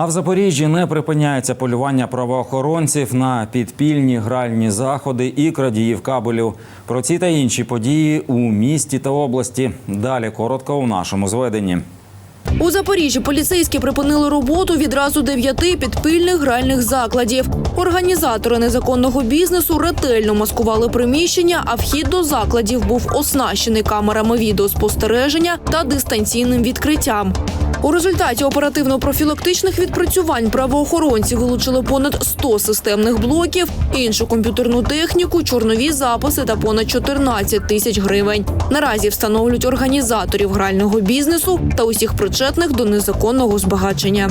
А в Запоріжжі не припиняється полювання правоохоронців на підпільні гральні заходи і крадіїв кабелів. Про ці та інші події у місті та області. Далі коротко у нашому зведенні. У Запоріжжі поліцейські припинили роботу відразу дев'яти підпільних гральних закладів. Організатори незаконного бізнесу ретельно маскували приміщення, а вхід до закладів був оснащений камерами відеоспостереження та дистанційним відкриттям. У результаті оперативно-профілактичних відпрацювань правоохоронці вилучили понад 100 системних блоків, іншу комп'ютерну техніку, чорнові записи та понад 14 тисяч гривень. Наразі встановлюють організаторів грального бізнесу та усіх причетних до незаконного збагачення.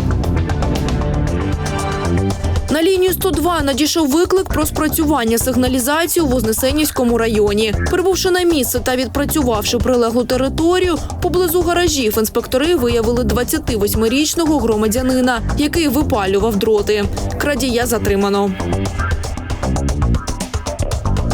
На лінію 102 надійшов виклик про спрацювання сигналізації у Вознесенівському районі. Прибувши на місце та відпрацювавши прилеглу територію, поблизу гаражів інспектори виявили 28-річного громадянина, який випалював дроти. Крадія затримано.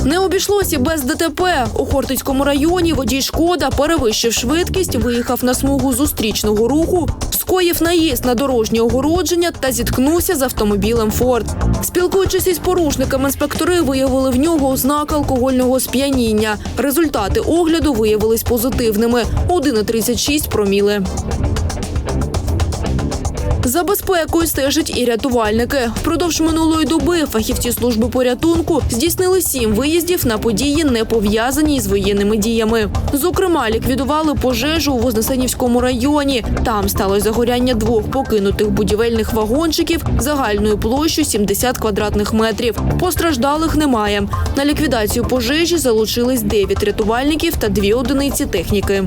Не обійшлося без ДТП. У Хортицькому районі водій шкода, перевищив швидкість, виїхав на смугу зустрічного руху, скоїв наїзд на дорожнє огородження та зіткнувся з автомобілем Форд. Спілкуючись із порушниками, інспектори виявили в нього ознаки алкогольного сп'яніння. Результати огляду виявились позитивними 1,36 проміли. За безпекою стежать і рятувальники. Впродовж минулої доби фахівці служби порятунку здійснили сім виїздів на події, не пов'язані з воєнними діями. Зокрема, ліквідували пожежу у Вознесенівському районі. Там сталося загоряння двох покинутих будівельних вагончиків загальною площею 70 квадратних метрів. Постраждалих немає. На ліквідацію пожежі залучились 9 рятувальників та дві одиниці техніки.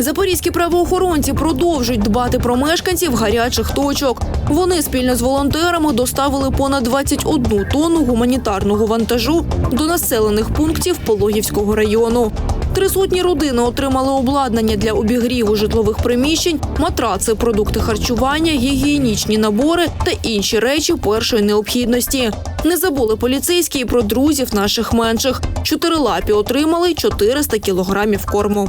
Запорізькі правоохоронці продовжують дбати про мешканців гарячих точок. Вони спільно з волонтерами доставили понад 21 тонну гуманітарного вантажу до населених пунктів Пологівського району. Три сотні родини отримали обладнання для обігріву житлових приміщень, матраци, продукти харчування, гігієнічні набори та інші речі першої необхідності. Не забули поліцейські і про друзів наших менших. Чотирилапі отримали 400 кілограмів корму.